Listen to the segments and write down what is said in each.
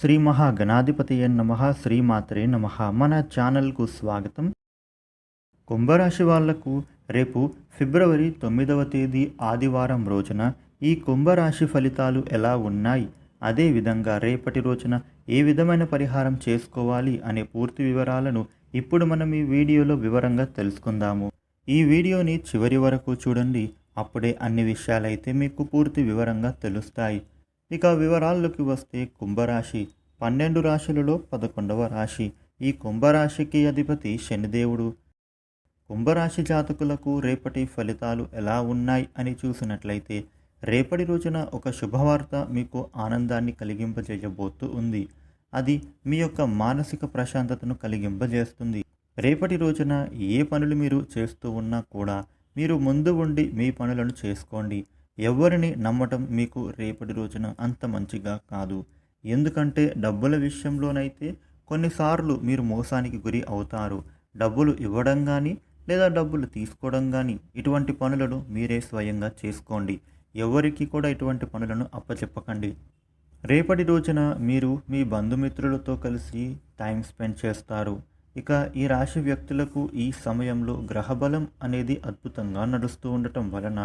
శ్రీ మహాగణాధిపతి నమ శ్రీమాత్రే నమ. మన ఛానల్కు స్వాగతం. కుంభరాశి వాళ్ళకు రేపు ఫిబ్రవరి తొమ్మిదవ తేదీ ఆదివారం రోజున ఈ కుంభరాశి ఫలితాలు ఎలా ఉన్నాయి? అదేవిధంగా రేపటి రోజున ఏ విధమైన పరిహారం చేసుకోవాలి అనే పూర్తి వివరాలను ఇప్పుడు మనం ఈ వీడియోలో వివరంగా తెలుసుకుందాము. ఈ వీడియోని చివరి వరకు చూడండి. అప్పుడే అన్ని విషయాలైతే మీకు పూర్తి వివరంగా తెలుస్తాయి. ఇక వివరాల్లోకి వస్తే కుంభరాశి. పన్నెండు రాశులలో పదకొండవ రాశి. ఈ కుంభరాశికి అధిపతి శనిదేవుడు. కుంభరాశి జాతకులకు రేపటి ఫలితాలు ఎలా ఉన్నాయి అని చూసినట్లయితే రేపటి రోజున ఒక శుభవార్త మీకు ఆనందాన్ని కలిగింపజేయబోతూ ఉంది. అది మీ యొక్క మానసిక ప్రశాంతతను కలిగింపజేస్తుంది. రేపటి రోజున ఏ పనులు మీరు చేస్తూ ఉన్నా కూడా మీరు ముందు ఉండి మీ పనులను చేసుకోండి. ఎవరిని నమ్మటం మీకు రేపటి రోజున అంత మంచిగా కాదు. ఎందుకంటే డబ్బుల విషయంలోనైతే కొన్నిసార్లు మీరు మోసానికి గురి అవుతారు. డబ్బులు ఇవ్వడం కానీ లేదా డబ్బులు తీసుకోవడం కానీ ఇటువంటి పనులను మీరే స్వయంగా చేసుకోండి. ఎవరికి కూడా ఇటువంటి పనులను అప్పచెప్పకండి. రేపటి రోజున మీరు మీ బంధుమిత్రులతో కలిసి టైం స్పెండ్ చేస్తారు. ఇక ఈ రాశి వ్యక్తులకు ఈ సమయంలో గ్రహబలం అనేది అద్భుతంగా నడుస్తూ ఉండటం వలన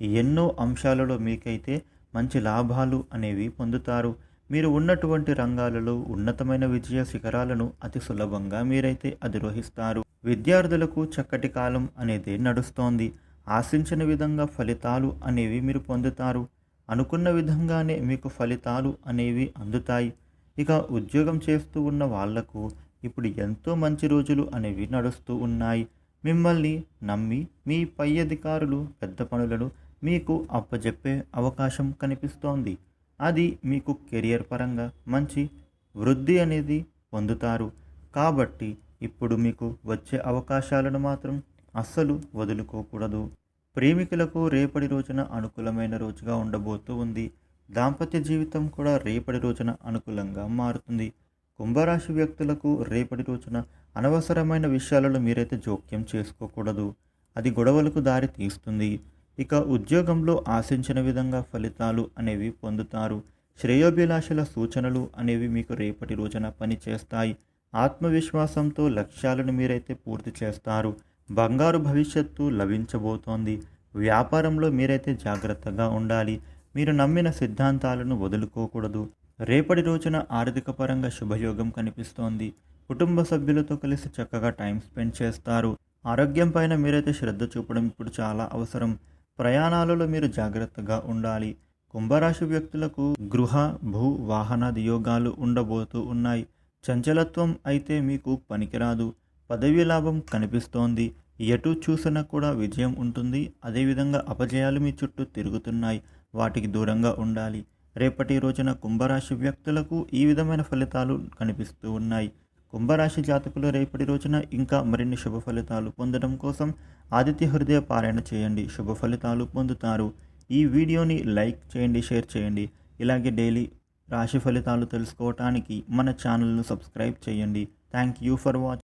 ఎన్నో అంశాలలో మీకైతే మంచి లాభాలు అనేవి పొందుతారు. మీరు ఉన్నటువంటి రంగాలలో ఉన్నతమైన విజయ శిఖరాలను అతి సులభంగా మీరైతే అధిరోహిస్తారు. విద్యార్థులకు చక్కటి కాలం అనేది నడుస్తోంది. ఆశించిన విధంగా ఫలితాలు అనేవి మీరు పొందుతారు. అనుకున్న విధంగానే మీకు ఫలితాలు అనేవి అందుతాయి. ఇక ఉద్యోగం చేస్తూ ఉన్న వాళ్ళకు ఇప్పుడు ఎంతో మంచి రోజులు అనేవి నడుస్తూ ఉన్నాయి. మిమ్మల్ని నమ్మి మీ పై అధికారులు పెద్ద పనులను మీకు అప్పజెప్పే అవకాశం కనిపిస్తోంది. అది మీకు కెరియర్ పరంగా మంచి వృద్ధి అనేది పొందుతారు. కాబట్టి ఇప్పుడు మీకు వచ్చే అవకాశాలను మాత్రం అస్సలు వదులుకోకూడదు. ప్రేమికులకు రేపటి రోజున అనుకూలమైన రోజుగా ఉండబోతూ ఉంది. దాంపత్య జీవితం కూడా రేపటి రోజున అనుకూలంగా మారుతుంది. కుంభరాశి వ్యక్తులకు రేపటి రోజున అనవసరమైన విషయాలలో మీరైతే జోక్యం చేసుకోకూడదు. అది గొడవలకు దారి తీస్తుంది. ఇక ఉద్యోగంలో ఆశించిన విధంగా ఫలితాలు అనేవి పొందుతారు. శ్రేయోభిలాషుల సూచనలు అనేవి మీకు రేపటి రోజున పనిచేస్తాయి ఆత్మవిశ్వాసంతో లక్ష్యాలను మీరైతే పూర్తి చేస్తారు. బంగారు భవిష్యత్తు లభించబోతోంది. వ్యాపారంలో మీరైతే జాగ్రత్తగా ఉండాలి. మీరు నమ్మిన సిద్ధాంతాలను వదులుకోకూడదు. రేపటి రోజున ఆర్థిక పరంగా శుభయోగం కనిపిస్తోంది. కుటుంబ సభ్యులతో కలిసి చక్కగా టైం స్పెండ్ చేస్తారు. ఆరోగ్యం పైన మీరైతే శ్రద్ధ చూపడం ఇప్పుడు చాలా అవసరం. ప్రయాణాలలో మీరు జాగ్రత్తగా ఉండాలి. కుంభరాశి వ్యక్తులకు గృహ భూ వాహనాది యోగాలు ఉండబోతూ ఉన్నాయి. చంచలత్వం అయితే మీకు పనికిరాదు. పదవీ లాభం కనిపిస్తోంది. ఎటు చూసినా కూడా విజయం ఉంటుంది. అదేవిధంగా అపజయాలు మీ చుట్టూ తిరుగుతున్నాయి. వాటికి దూరంగా ఉండాలి. రేపటి రోజున కుంభరాశి వ్యక్తులకు ఈ విధమైన ఫలితాలు కనిపిస్తూ ఉన్నాయి. కుంభరాశి జాతకులు రేపటి రోజున ఇంకా మరిన్ని శుభ ఫలితాలు పొందడం కోసం ఆదిత్య హృదయ పారాయణ చేయండి. శుభ ఫలితాలు పొందుతారు. ఈ వీడియోని లైక్ చేయండి షేర్ చేయండి. ఇలాగే డైలీ రాశి ఫలితాలు తెలుసుకోవటానికి మన ఛానల్ను సబ్స్క్రైబ్ చేయండి. Thank you for watching